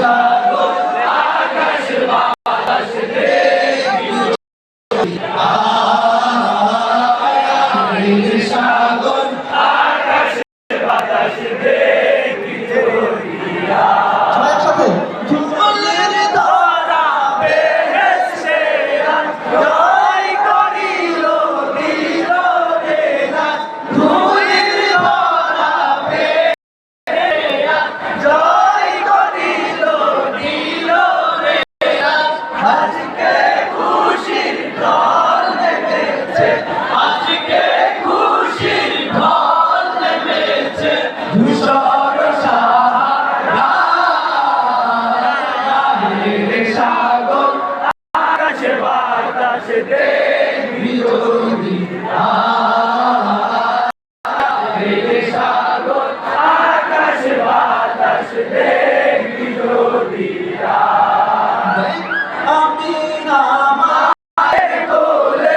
Shah. চেতে বিরোধী আকাশ বাতাস দে বিরোধী আমি নামায় তোলে।